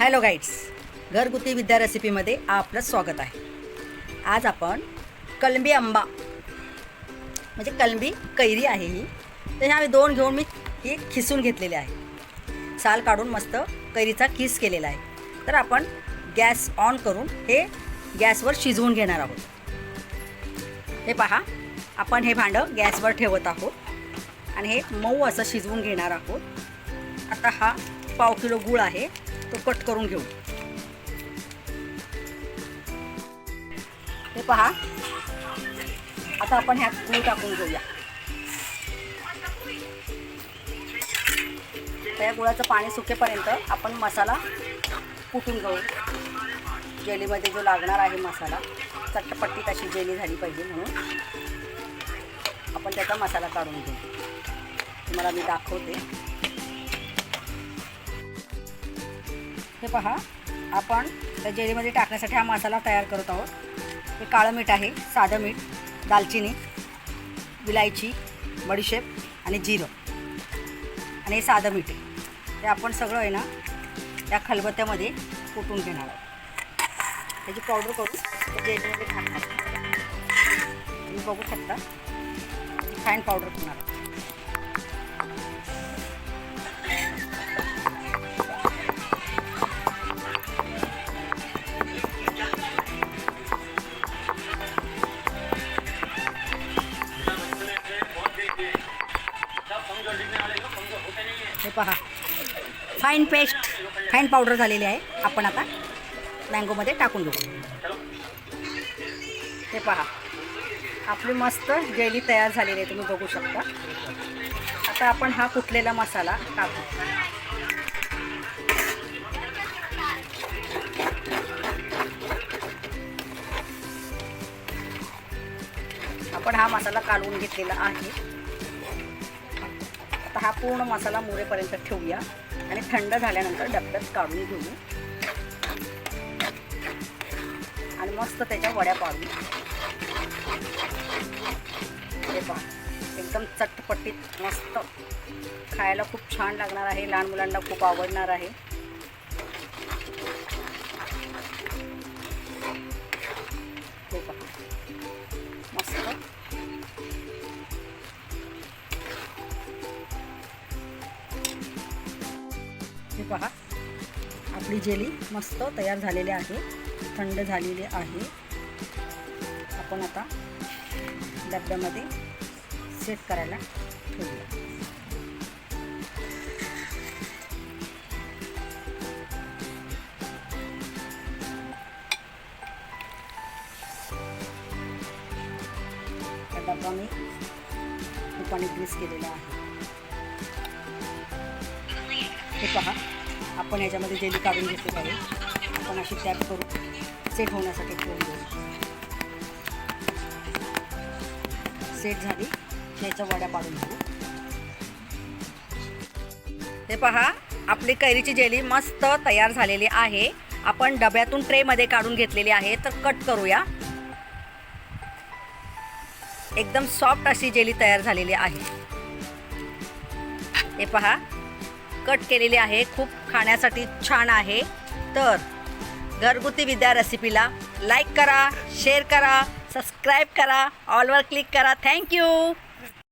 Hello guides घरगुती विद्या रेसिपीमध्ये आपलं स्वागत आहे. आज आपण कलंबी आंबा म्हणजे कलंबी कैरी आहे ही. तर ह्या दोन घेऊन मी ही खिसून घेतलेली आहे. साल काढून मस्त कैरीचा किस केलेला आहे. तर आपण गॅस ऑन करून हे गॅसवर शिजवून घेणार आहोत. हे पहा आपण हे भांडं गॅसवर ठेवत आहोत. आणि हे मऊ असं शिजवून घेणार आहोत. आता हा पाव किलो गुळ आहे तो कट करून घेऊ. हे पहा. आता आपण ह्यात गुळ टाकून घेऊया. त्या गुळाचं पाणी सुकेपर्यंत आपण मसाला कुटून घेऊ? जेलीमध्ये जो लागणार आहे मसाला चटपट्टी तशी जेली झाली पाहिजे म्हणून. आपण त्याचा मसाला काढून घेऊ. तुम्हाला मी दाखवते. हे पहा आपण त्या जेलीमध्ये टाकण्यासाठी हा मसाला तयार करत आहोत. हे काळं मीठ आहे साधं मीठ दालचिनी विलायची बडीशेप आणि जिरं. आणि हे साधं मीठ आहे. ते आपण सगळं आहे ना त्या खलबत्त्यामध्ये कुटून घेणार आहोत. त्याची पावडर करून त्या जेलीमध्ये टाकणार तुम्ही बघू शकता फाईन पावडर करणार आहोत पहा. फाईन पेस्ट फाईन पावडर झालेली आहे. आपण आता मँगोमध्ये टाकून घेऊ. हे पहा. आपली मस्त जेली तयार झालेली आहे. तुम्ही बघू शकता. आता आपण हा कुठलेला मसाला टाकू. आपण हा मसाला काढून घेतलेला आहे. आता हा पूर्ण मसाला मुरेपर्यंत ठेवूया. आणि थंड झाल्यानंतर डब्यात काढून घेऊ. आणि मस्त त्याच्या वड्या पाडू. हे पहा एकदम चटपटीत मस्त. खायला खूप छान लागणार आहे लहान मुलांना खूप आवडणार आहे. हे पहा. आपली जेली मस्त तयार झालेली आहे. थंड झालेली आहे. आपण आता डब्यामध्ये सेट करायला ठेवूया. डब्बा मी तुपाने ग्रीस केलेला आहे. हे पहा. आपण याच्यामध्ये जेली काढून घेतली आहे. आपण अशी टॅप करू. सेट होण्यासाठी ठेवून देऊ सेट झाली. याच्या वड्या पाडून घेऊ. हे पहा आपली कैरीची जेली मस्त तयार झालेली आहे. आपण डब्यातून ट्रेमध्ये काढून घेतलेली आहे. तर कट करूया. एकदम सॉफ्ट अशी जेली तयार झालेली आहे. हे पहा कट केलेली आहे. खूप खाण्यासाठी छान आहे. तर घरगुती विद्या रेसिपीला लाईक करा शेअर करा सबस्क्राईब करा ऑलवर क्लिक करा. थँक्यू